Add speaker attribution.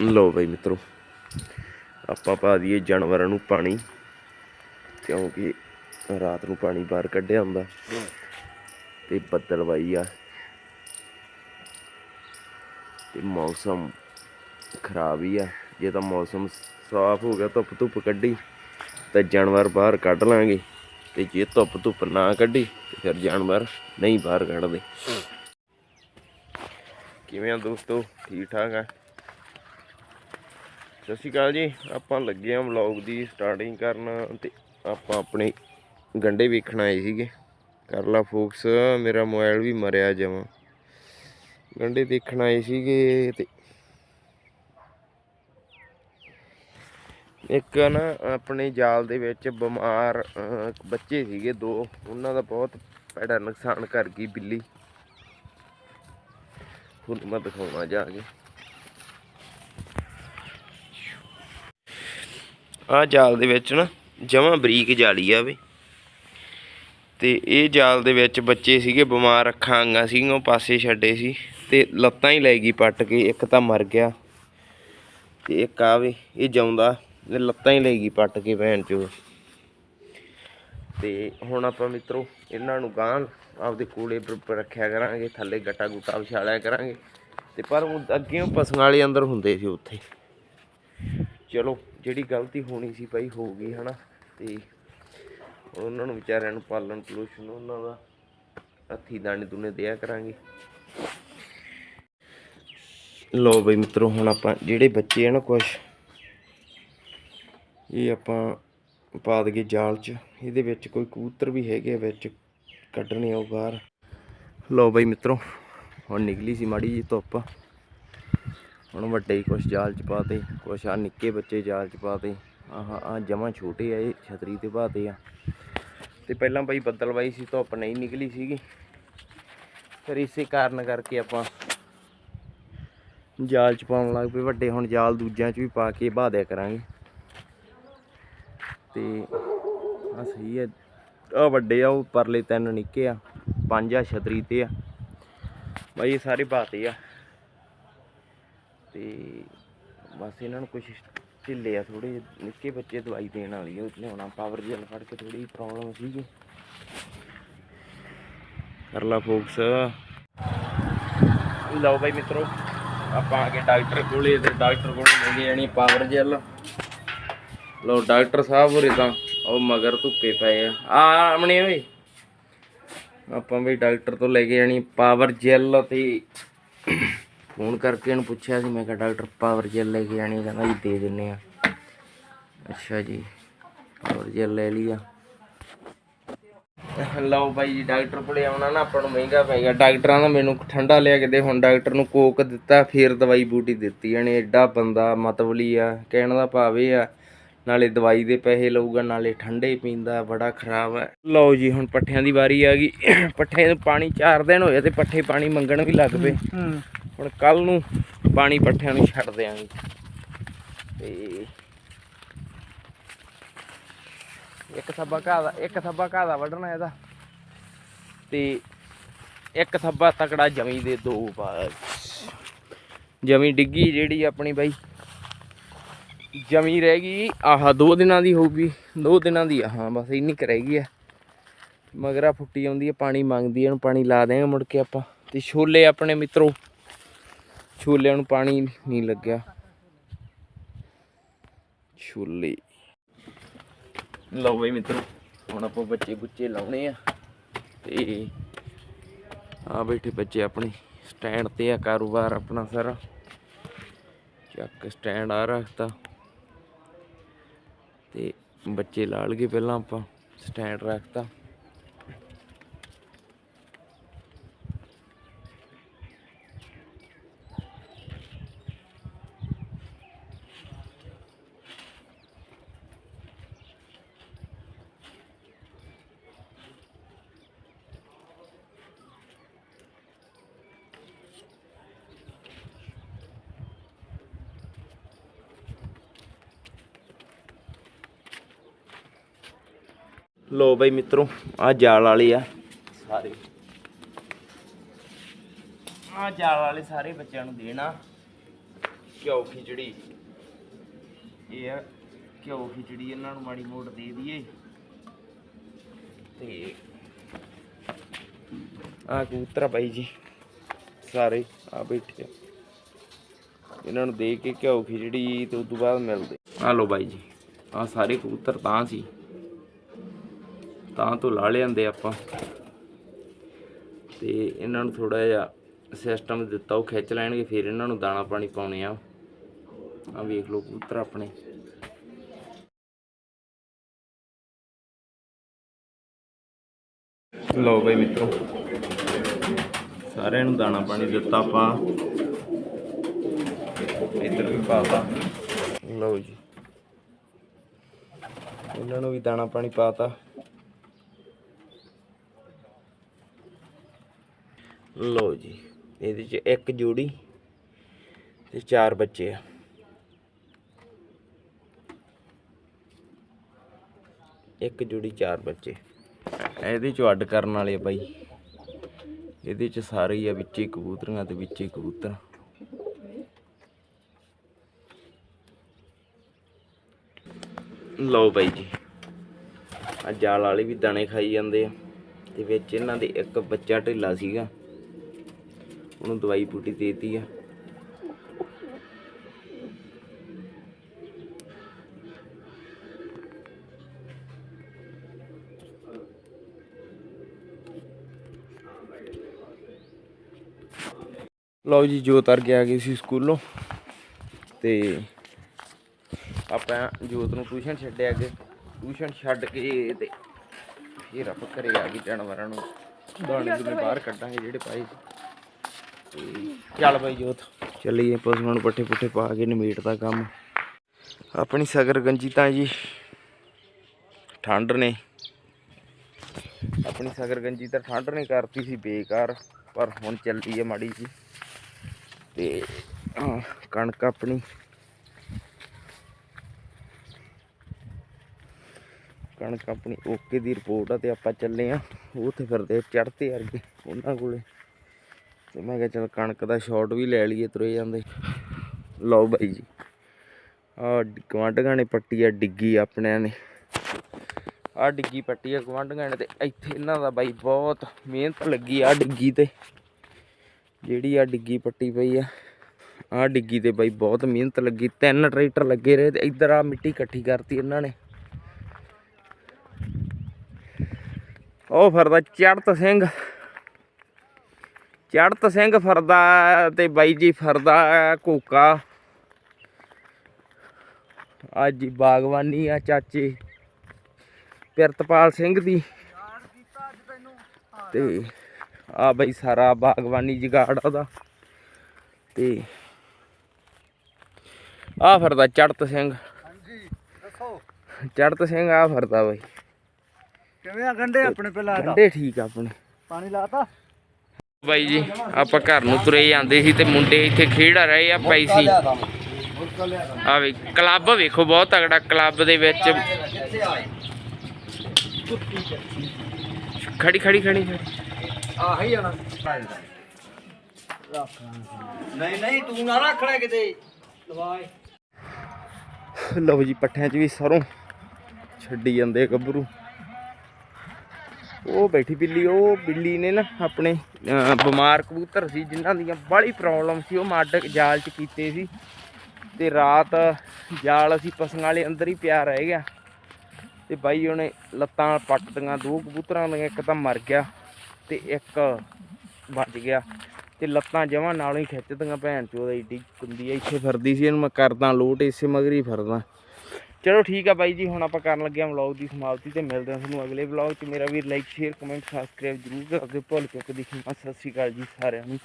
Speaker 1: ਲੋ ਬਈ ਮਿੱਤਰੋ, ਆਪਾਂ ਪਾ ਦਈਏ ਜਾਨਵਰਾਂ ਨੂੰ ਪਾਣੀ, ਕਿਉਂਕਿ ਰਾਤ ਨੂੰ ਪਾਣੀ ਬਾਹਰ ਕੱਢਿਆ ਹੁੰਦਾ। ਤੇ ਬੱਦਲ ਵਾਈ ਆ। ਤੇ ਮੌਸਮ ਖਰਾਬ ਹੀ ਆ। ਜੇ ਤਾਂ ਮੌਸਮ ਸਾਫ਼ ਹੋ ਗਿਆ ਧੁੱਪ ਧੁੱਪ ਕੱਢੀ, ਤਾਂ ਜਾਨਵਰ ਬਾਹਰ ਕੱਢ ਲਾਂਗੇ। ਤੇ ਜੇ ਧੁੱਪ ਧੁੱਪ ਨਾ ਕੱਢੀ, ਤੇ ਫਿਰ ਜਾਨਵਰ ਨਹੀਂ ਬਾਹਰ ਕੱਢਦੇ। ਕਿਵੇਂ ਆ ਦੋਸਤੋ? ਠੀਕ ਠਾਕ ਆ? ਸਤਿ ਸ਼੍ਰੀ ਅਕਾਲ ਜੀ। ਆਪਾਂ ਲੱਗੇ ਆ ਵਲੌਗ ਦੀ ਸਟਾਰਟਿੰਗ ਕਰਨ ਤੇ ਆਪਾਂ ਆਪਣੇ ਗੰਡੇ ਵੇਖਣ ਆਏ ਸੀਗੇ। ਕਰ ਲਾ ਫੋਕਸ ਮੇਰਾ ਮੋਬਾਈਲ ਵੀ ਮਰਿਆ ਜਮਾਂ। ਗੰਡੇ ਦੇਖਣ ਆਏ ਸੀਗੇ ਤੇ ਇੱਕ ਨਾ ਆਪਣੇ ਜਾਲ ਦੇ ਵਿੱਚ ਬਿਮਾਰ ਬੱਚੇ ਸੀਗੇ ਦੋ। ਉਹਨਾਂ ਦਾ ਬਹੁਤ ਭੈੜਾ ਨੁਕਸਾਨ ਕਰ ਗਈ ਬਿੱਲੀ। ਹੁਣ ਮੈਂ ਦਿਖਾਉਣਾ ਜਾ ਕੇ। ਆ ਜਾਲ ਦੇ ਵਿੱਚ ਨਾ ਜਮਾਂ ਬਰੀਕ ਜਾਲੀ ਆ ਵੇ ਤੇ ਇਹ ਜਾਲ ਦੇ ਵਿੱਚ ਬੱਚੇ ਸੀਗੇ, ਬਿਮਾਰ ਅੱਖਾਂ ਆਂਗਾ ਸੀਗੀਆਂ ਉਹ ਪਾਸੇ ਛੱਡੇ ਸੀ ਤੇ ਲੱਤਾਂ ਹੀ ਲੈ ਗਈ ਪੱਟ ਕੇ, ਇੱਕ ਤਾਂ ਮਰ ਗਿਆ ਤੇ ਇੱਕ ਆਵੇ ਇਹ ਜਾਉਂਦਾ ਇਹ ਲੱਤਾਂ ਹੀ ਲੈ ਗਈ ਪੱਟ ਕੇ ਭੈਣ ਚੋ ਤੇ ਹੁਣ ਆਪਾਂ ਮਿੱਤਰੋ, ਇਹਨਾਂ ਨੂੰ ਗਾਂ ਆਪਦੇ ਕੋਲੇ ਪਰ- ਰੱਖਿਆ ਕਰਾਂਗੇ, ਥੱਲੇ ਗੱਟਾ ਗੁੱਟਾ ਵਿਛਾਲਿਆ ਕਰਾਂਗੇ ਤੇ ਪਰ ਉਹ ਅੱਗੇ ਉਹ ਪਸ਼ੂਆਂ ਵਾਲੇ ਅੰਦਰ ਹੁੰਦੇ ਸੀ ਉੱਥੇ। ਚਲੋ, ਜਿਹੜੀ ਗਲਤੀ ਹੋਣੀ ਸੀ ਭਾਈ ਹੋ ਗਈ, ਹਨਾ? ਤੇ ਉਹਨਾਂ ਨੂੰ ਵਿਚਾਰਿਆਂ ਨੂੰ ਪਾਲਣ ਪੋਸ਼ਣ ਉਹਨਾਂ ਦਾ ਹੱਥੀ ਦਾਣੇ ਦੁਨੇ ਦਿਆ ਕਰਾਂਗੇ। ਲੋ ਬਈ ਮਿੱਤਰੋ, ਹੁਣ ਆਪਾਂ ਜਿਹੜੇ ਬੱਚੇ ਆ ਨਾ ਕੁਛ, ਇਹ ਆਪਾਂ ਪਾ ਦਈਏ ਜਾਲ 'ਚ। ਇਹਦੇ ਵਿੱਚ ਕੋਈ ਕਬੂਤਰ ਵੀ ਹੈਗੇ ਆ, ਵਿੱਚ ਕੱਢਣੇ ਉਹ ਬਾਹਰ। ਲੋ ਬਈ ਮਿੱਤਰੋ, ਹੁਣ ਨਿਕਲੀ ਸੀ ਮਾੜੀ ਜੀ ਧੁੱਪ। ਹੁਣ ਵੱਡੇ ਹੀ ਕੁਛ ਜਾਲ 'ਚ ਪਾਤੇ, ਕੁਛ ਆ ਨਿੱਕੇ ਬੱਚੇ ਜਾਲ 'ਚ ਪਾਤੇ, ਆਹ ਆ ਜਮਾਂ ਛੋਟੇ ਆ ਇਹ ਛਤਰੀ ਤੇ ਪਾਤੇ ਆ। ਤੇ ਪਹਿਲਾਂ ਬਈ ਬੱਦਲ ਵਾਈ ਸੀ, ਧੁੱਪ ਨਹੀਂ ਨਿਕਲੀ ਸੀਗੀ। ਫਿਰ ਇਸੇ ਕਾਰਨ ਕਰਕੇ ਆਪਾਂ ਜਾਲ 'ਚ ਪਾਉਣ ਲੱਗ ਪਏ। ਵੱਡੇ ਹੁਣ ਜਾਲ ਦੂਜਿਆਂ 'ਚ ਵੀ ਪਾ ਕੇ ਬਹਾ ਦਿਆ ਕਰਾਂਗੇ। ਤੇ ਆ ਸਹੀ ਹੈ ਆ ਵੱਡੇ ਆ, ਉਹ ਪਰਲੇ ਤਿੰਨ ਨਿੱਕੇ ਆ, ਪੰਜ ਆ, ਛਤਰੀ ਤੇ ਆ। ਬਾਈ ਇਹ ਸਾਰੇ ਬਾਤੇ ਆ। ਤੇ ਬਸ ਇਹਨਾਂ ਨੂੰ ਕੁਝ ਢਿੱਲੇ ਆ ਥੋੜੇ ਨਿੱਕੇ ਬੱਚੇ ਦਵਾਈ ਦੇਣ ਵਾਲੀ ਆ ਉਹ ਲਿਆਉਣਾ ਪਾਵਰ ਜੈਲ ਫੜ ਕੇ ਥੋੜੀ ਪ੍ਰੋਬਲਮ ਸੀਗੀ। ਕਰ ਲਾ ਫੋਕਸ ਲਓ ਬਾਈ ਮਿੱਤਰੋ, ਆਪਾਂ ਆ ਕੇ ਡਾਕਟਰ ਕੋਲੇ, ਤੇ ਡਾਕਟਰ ਕੋਲ ਲੈ ਕੇ ਜਾਣੀ ਪਾਵਰ ਜੈਲ ਲਓ ਡਾਕਟਰ ਸਾਹਿਬ ਹੋਰੇ ਤਾਂ, ਉਹ ਮਗਰ ਧੁੱਪੇ ਪਏ ਆ। ਆ ਆਮਣੇ ਓਏ। ਆਪਾਂ ਵੀ ਡਾਕਟਰ ਤੋਂ ਲੈ ਕੇ ਜਾਣੀ ਪਾਵਰ ਜੈਲ ਤੇ ਫੋਨ ਕਰਕੇ ਇਹਨੂੰ ਪੁੱਛਿਆ ਸੀ, ਮੈਂ ਕਿਹਾ ਡਾਕਟਰ ਪਾਵਰ ਜੈਲ ਲੈ ਕੇ ਜਾਣੀ ਕਹਿੰਦਾ ਜੀ ਦੇ ਦਿੰਨੇ ਆ। ਅੱਛਾ ਜੀ, ਪਾਵਰ ਜੈਲ ਲੈ ਲਿਆ ਲਓ ਬਾਈ ਜੀ, ਡਾਕਟਰ ਕੋਲੇ ਆਉਣਾ ਨਾ, ਆਪਾਂ ਨੂੰ ਮਹਿੰਗਾ ਪਏਗਾ ਡਾਕਟਰਾਂ ਦਾ ਮੈਨੂੰ ਠੰਡਾ ਲਿਆ ਕਿਤੇ ਹੁਣ ਡਾਕਟਰ ਨੂੰ ਕੋਕ ਦਿੱਤਾ, ਫੇਰ ਦਵਾਈ ਬੂਟੀ ਦਿੱਤੀ। ਇਹਨੇ ਐਡਾ ਬੰਦਾ ਮਤਵਲੀ ਆ, ਕਹਿਣ ਦਾ ਭਾਵ ਇਹ ਆ ਨਾਲੇ ਦਵਾਈ ਦੇ ਪੈਸੇ ਲਊਗਾ ਨਾਲੇ ਠੰਡੇ ਪੀਂਦਾ ਬੜਾ ਖਰਾਬ ਹੈ। ਲਓ ਜੀ ਹੁਣ ਪੱਠਿਆਂ ਦੀ ਵਾਰੀ ਆ ਗਈ। ਪੱਠੇ ਨੂੰ ਪਾਣੀ 4 ਦਿਨ ਹੋਏ ਤੇ ਪੱਠੇ ਪਾਣੀ ਮੰਗਣ ਵੀ ਲੱਗ ਪਏ। ਹੁਣ ਕੱਲ ਨੂੰ ਪਾਣੀ ਪੱਠਿਆਂ ਨੂੰ ਛੱਡ ਦਿਆਂਗੇ। ਤੇ ਇੱਕ ਥੱਬਾ ਘਾਹ ਦਾ ਇੱਕ ਥੱਬਾ ਘਾਹ ਦਾ ਵੱਢਣਾ ਇਹਦਾ। ਤੇ ਇੱਕ ਥੱਬਾ ਤਕੜਾ ਜਮੀ ਦੇ ਦੋ ਬਸ ਜਮੀ ਡਿੱਗੀ ਜਿਹੜੀ ਆਪਣੀ ਬਾਈ। ਜਮੀ ਰਹਿ ਗਈ। ਆਹ ਦੋ ਦਿਨਾਂ ਦੀ ਹੋਊਗੀ। ਦੋ ਦਿਨਾਂ ਦੀ ਆ, ਹਾਂ ਬਸ ਇੰਨੀ ਕੁ ਰਹਿ ਗਈ ਆ। ਮਗਰਾ ਫੁੱਟੀ ਆਉਂਦੀ ਹੈ ਪਾਣੀ ਮੰਗਦੀ ਹੈ ਇਹਨੂੰ ਪਾਣੀ ਲਾ ਦੇਂਗੇ ਮੁੜ ਕੇ ਆਪਾਂ। ਤੇ ਛੋਲੇ ਆਪਣੇ ਮਿੱਤਰੋ ਛੋਲਿਆਂ ਨੂੰ ਪਾਣੀ ਨਹੀਂ ਲੱਗਿਆ। ਛੋਲੇ। ਲਓ ਬਈ ਮਿੱਤਰੋ ਹੁਣ ਆਪਾਂ ਬੱਚੇ ਬੁੱਚੇ ਲਾਉਣੇ ਆ। ਤੇ ਆ ਬੈਠੇ ਬੱਚੇ ਆਪਣੇ ਸਟੈਂਡ ਤੇ ਆ ਕਾਰੋਬਾਰ ਆਪਣਾ ਸਾਰਾ। ਚੱਕ ਸਟੈਂਡ ਆ ਰੱਖਤਾ। ਬੱਚੇ ਲਾ ਲਗੇ ਪਹਿਲਾਂ ਆਪਾਂ ਸਟੈਂਡ ਰੱਖਤਾ। ਲੋ ਬਈ ਮਿੱਤਰੋ ਆ ਜਾਲ ਵਾਲੇ ਆ। ਸਾਰੇ। ਆ ਜਾਲ ਵਾਲੇ ਸਾਰੇ ਬੱਚਿਆਂ ਨੂੰ ਦੇਣਾ। ਘਿਓ ਖਿਚੜੀ। ਇਹ ਆ, ਘਿਓ ਖਿਚੜੀ ਇਹਨਾਂ ਨੂੰ ਮਾੜੀ ਮੋੜ ਦੇ ਦਈਏ। ਤੇ ਆ ਕਬੂਤਰ ਆ ਬਾਈ ਜੀ, ਸਾਰੇ ਆ ਬੈਠੇ ਆ। ਇਹਨਾਂ ਨੂੰ ਦੇ ਕੇ ਘਿਓ ਖਿਚੜੀ ਤੇ ਉਸ ਤੋਂ ਬਾਅਦ ਮਿਲਦੇ। ਆ ਲੋ ਬਾਈ ਜੀ ਆ ਸਾਰੇ ਕਬੂਤਰ ਤਾਂ ਸੀ। ਤਾਂ ਤੋਂ ਲਾ ਲਿਆਂਦੇ ਆਪਾਂ। ਤੇ ਇਹਨਾਂ ਨੂੰ ਥੋੜਾ ਜਿਹਾ ਸਿਸਟਮ ਦਿੱਤਾ, ਉਹ ਖਿੱਚ ਲੈਣਗੇ, ਫਿਰ ਇਹਨਾਂ ਨੂੰ ਦਾਣਾ ਪਾਣੀ ਪਾਉਣੇ ਆ। ਆ ਵੇਖ ਲਓ ਕਬੂਤਰ ਆਪਣੇ। ਲਓ ਬਈ ਮਿੱਤਰੋ, ਸਾਰਿਆਂ ਨੂੰ ਦਾਣਾ ਪਾਣੀ ਦਿੱਤਾ ਆਪਾਂ। ਇੱਧਰ ਵੀ ਪਾਤਾ ਲਓ ਜੀ। ਇਹਨਾਂ ਨੂੰ ਵੀ ਦਾਣਾ ਪਾਣੀ ਪਾਤਾ ਲਓ ਜੀ, ਇਹਦੇ ਚ ਇੱਕ ਜੋੜੀ ਤੇ ਚਾਰ ਬੱਚੇ ਆ। ਇੱਕ ਜੋੜੀ, ਚਾਰ ਬੱਚੇ। ਇਹਦੇ ਚੋਂ ਅੱਡ ਕਰਨ ਵਾਲੇ ਆ ਬਾਈ। ਇਹਦੇ ਚ ਸਾਰੇ ਹੀ ਆ, ਵਿੱਚੇ ਕਬੂਤਰੀਆਂ ਤੇ ਵਿੱਚੇ ਕਬੂਤਰ। ਲਓ ਬਾਈ ਜੀ ਆ ਜਾਲ ਵਾਲੇ ਵੀ ਦਾਣੇ ਖਾਈ ਜਾਂਦੇ ਆ। ਤੇ ਵਿੱਚ ਇਹਨਾਂ ਦੇ ਇੱਕ ਬੱਚਾ ਢਿੱਲਾ ਸੀਗਾ। ਉਹਨੂੰ ਦਵਾਈ ਬੂਟੀ ਦੇਤੀ ਆ। ਲਓ ਜੀ, ਜੋਤ ਅਰ ਆ ਗਈ ਸੀ ਸਕੂਲੋਂ ਤੇ ਆਪਾਂ ਜੋਤ ਨੂੰ ਟਿਊਸ਼ਨ ਛੱਡਿਆ ਅੱਗੇ। ਟਿਊਸ਼ਨ ਛੱਡ ਕੇ ਤੇ ਫਿਰ ਆਪਾਂ ਘਰੇ ਆ ਗਏ ਜਾਨਵਰਾਂ ਨੂੰ। ਦਾਣੇ ਦੂਣੇ ਬਾਹਰ ਕੱਢਾਂਗੇ ਜਿਹੜੇ ਪਾਏ। ਚੱਲ ਬਾਈ ਜੋਤ। ਚੱਲੀਏ, ਪਸ਼ੂਆਂ ਨੂੰ ਪੱਠੇ ਪੁੱਠੇ ਪਾ ਕੇ ਨਿਮੇਟ ਦਾ ਕੰਮ। ਆਪਣੀ ਸਗਰ ਗੰਜੀ ਤਾਂ ਜੀ ਠੰਡ ਨੇ। ਆਪਣੀ ਸਗਰ ਗੰਜੀ ਤਾਂ ਠੰਡ ਨੇ ਕਰਤੀ ਸੀ ਬੇਕਾਰ, ਪਰ ਹੁਣ ਚੱਲਦੀ ਹੈ ਮਾੜੀ ਜੀ। ਤੇ ਕਣਕ ਆਪਣੀ। ਕਣਕ ਆਪਣੀ ਓਕੇ ਦੀ ਰਿਪੋਰਟ ਆ ਤੇ ਆਪਾਂ ਚੱਲੇ ਆ। ਉੱਥੇ ਫਿਰਦੇ ਚੜਤੇ ਅਰਗੇ ਉਹਨਾਂ ਕੋਲੇ। ਤੇ ਮੈਂ ਕਿਹਾ ਚਲ ਕਣਕ ਦਾ ਸ਼ਾਟ ਵੀ ਲੈ ਲਈਏ ਤੁਰੇ ਜਾਂਦੇ। ਲਓ ਬਾਈ ਜੀ ਆ ਗਵਾਂਢੀਆਂ ਨੇ ਪੱਟੀ ਆ ਡਿੱਗੀ ਆਪਣਿਆਂ ਨੇ। ਆ ਡਿੱਗੀ ਪੱਟੀ ਆ ਗਵਾਂਢੀਆਂ ਨੇ ਤੇ ਇੱਥੇ ਇਹਨਾਂ ਦਾ ਬਾਈ ਬਹੁਤ ਮਿਹਨਤ ਲੱਗੀ ਆ ਡਿੱਗੀ ਤੇ। ਜਿਹੜੀ ਆ ਡਿੱਗੀ ਪੱਟੀ ਪਈ ਆ ਆ ਡਿੱਗੀ ਤੇ ਬਾਈ ਬਹੁਤ ਮਿਹਨਤ ਲੱਗੀ, ਤਿੰਨ ਟਰੈਕਟਰ ਲੱਗੇ ਰਹੇ ਤੇ ਇੱਧਰ ਆ ਮਿੱਟੀ ਇਕੱਠੀ ਕਰਤੀ ਇਹਨਾਂ ਨੇ। ਉਹ ਫਰਦਾ ਚੜਤ ਸਿੰਘ। ਚੜਤ ਸਿੰਘ ਫਿਰਦਾ ਤੇ ਬਾਈ ਜੀ ਫਿਰਦਾ ਕੋਕਾ ਅੱਜ ਜੀ ਬਾਗਵਾਨੀ ਆ ਚਾਚੇ ਪਿਰਤਪਾਲ ਸਿੰਘ ਦੀ। ਤੇ ਆ ਬਈ ਸਾਰਾ ਬਾਗਵਾਨੀ ਜਗਾੜ ਉਹਦਾ। ਤੇ ਆ ਫਿਰਦਾ ਚੜਤ ਸਿੰਘ।
Speaker 2: ਹਾਂਜੀ ਦੱਸੋ।
Speaker 1: ਚੜਤ ਸਿੰਘ ਆ ਫਿਰਦਾ ਬਈ।
Speaker 2: ਕਿਵੇਂ ਆ ਗੰਡੇ ਆਪਣੇ ਦਾ
Speaker 1: ਗੰਡੇ ਠੀਕ ਆ ਆਪਣੇ।
Speaker 2: ਪਾਣੀ ਲਾਤਾ
Speaker 1: ਬਾਈ ਜੀ ਆਪਾਂ ਘਰ ਨੂੰ ਤੁਰੇ ਜਾਂਦੇ ਸੀ ਤੇ ਮੁੰਡੇ ਇੱਥੇ ਖੇਡ ਰਹੇ ਆ ਪਈ ਸੀ। ਆ ਵੀ ਕਲੱਬ ਵੇਖੋ ਬਹੁਤ ਤਗੜਾ ਕਲੱਬ ਦੇ ਵਿੱਚ। ਖੜੀ ਖੜੀ ਖੜੀ ਖੜੀ।
Speaker 2: ਆਹ ਹੀ ਆਣਾ ਨਹੀਂ ਨਹੀਂ ਤੂੰ ਨਾ ਰੱਖਣਾ ਕਿਤੇ।
Speaker 1: ਲਓ ਜੀ ਪੱਠਿਆਂ 'ਚ ਵੀ ਸਰੋਂ। ਛੱਡੀ ਜਾਂਦੇ ਗੱਭਰੂ। ਉਹ ਬੈਠੀ ਬਿੱਲੀ, ਉਹ ਬਿੱਲੀ ਨੇ ਨਾ ਆਪਣੇ ਬਿਮਾਰ ਕਬੂਤਰ ਸੀ, ਜਿਨ੍ਹਾਂ ਦੀਆਂ ਬੜੀ ਪ੍ਰੋਬਲਮ ਸੀ, ਉਹ ਮਾਡਕ ਜਾਲ 'ਚ ਕੀਤੇ ਸੀ ਤੇ ਰਾਤ ਜਾਲ ਅਸੀਂ ਪਸ਼ੂਆਂ ਵਾਲੇ ਅੰਦਰ ਹੀ ਪਿਆ ਰਹਿ ਗਿਆ ਤੇ ਬਾਈ ਉਹਨੇ ਲੱਤਾਂ ਪੱਟਦੀਆਂ ਦੋ ਕਬੂਤਰਾਂ ਦੀਆਂ, ਇੱਕ ਤਾਂ ਮਰ ਗਿਆ ਤੇ ਇੱਕ ਬਚ ਗਿਆ ਤੇ ਲੱਤਾਂ ਜਮਾਂ ਨਾਲੋਂ ਹੀ ਖਿੱਚਦੀਆਂ ਭੈਣ ਚੋਦ ਏਡੀ ਕੁੰਦੀ ਆ, ਇੱਥੇ ਫਿਰਦੀ ਸੀ ਇਹਨੂੰ ਮੈਂ ਕਰਦਾ ਲੋਟ, ਇਸੇ ਮਗਰ ਹੀ ਫਿਰਦਾ। ਚਲੋ ਠੀਕ ਆ ਬਾਈ ਜੀ, ਹੁਣ ਆਪਾਂ ਕਰਨ ਲੱਗੇ ਹਾਂ ਵਲੌਗ ਦੀ ਸਮਾਪਤੀ ਤੇ ਮਿਲਦੇ ਹਾਂ ਤੁਹਾਨੂੰ ਅਗਲੇ ਵਲੌਗ 'ਚ। ਮੇਰਾ ਵੀ ਲਾਈਕ ਸ਼ੇਅਰ ਕਮੈਂਟ ਸਬਸਕ੍ਰਾਈਬ ਜ਼ਰੂਰ ਕਰ ਦਿਓ ਭੁੱਲ ਚੁੱਕ ਦੀ ਸਤਿ ਸ਼੍ਰੀ ਅਕਾਲ ਜੀ ਸਾਰਿਆਂ ਨੂੰ।